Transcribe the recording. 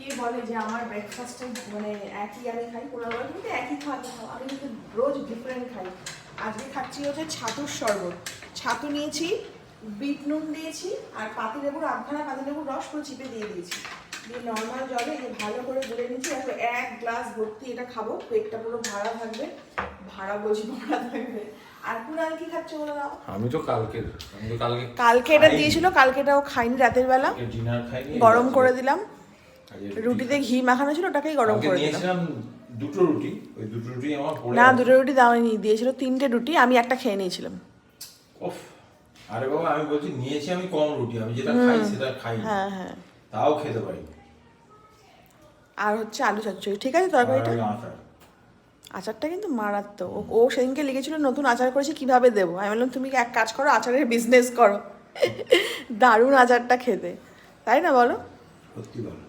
কে বলে যে আমার ব্রেকফাস্টে মানে একই আমি খাই? কোনো বলে তুমি তো একই খাওয়া খাও। আমি কিন্তু রোজ ডিফারেন্ট খাই। আজকে খাচ্ছি হচ্ছে ছাতুর শরবত। ছাতু নিয়েছি বিট নুন দিয়েছি আর পাতি লেবুর আধখানা পাতি লেবুর রস পুরো চিপে দিয়ে দিয়েছি। দিয়ে নর্মাল জলে ভালো করে গুলে নিচ্ছি এখন এক গ্লাস ভর্তি এটা খাব পেটটা পুরো ভাড়া থাকবে ভাড়া বলছি ভাড়া থাকবে। আর কুনাল কি খাচ্ছে বলে দাও? আমি তো কালকে কালকে এটা দিয়েছিল কালকে এটাও খাইনি রাতের বেলা। গরম করে দিলাম। রুটিতে ঘি মাখানো ছিল ওটাকেই গরম করে দিলাম। দুটো রুটি ওই দুটো রুটি আমার পড়ে না দুটো রুটি দাওয়ানি দিয়েছিল তিনটে রুটি আমি একটা খেয়ে নিয়েছিলাম। উফ আরে বাবা আমি বলছি নিয়েছি আমি কম রুটি আমি যেটা খাই সেটা খাই হ্যাঁ হ্যাঁ। তাও খেতে পারি আর হচ্ছে আলু চচ্চড়ি ঠিক আছে তরকারিটা? আচারটা কিন্তু মারাত্মক। ও- সেদিনকে লিখেছিল নতুন আচার করেছি কীভাবে দেবো? আমি বললাম তুমি এক কাজ করো আচারের বিজনেস করো। দারুণ আচারটা খেতে। তাই না বলো? সত্যি ভালো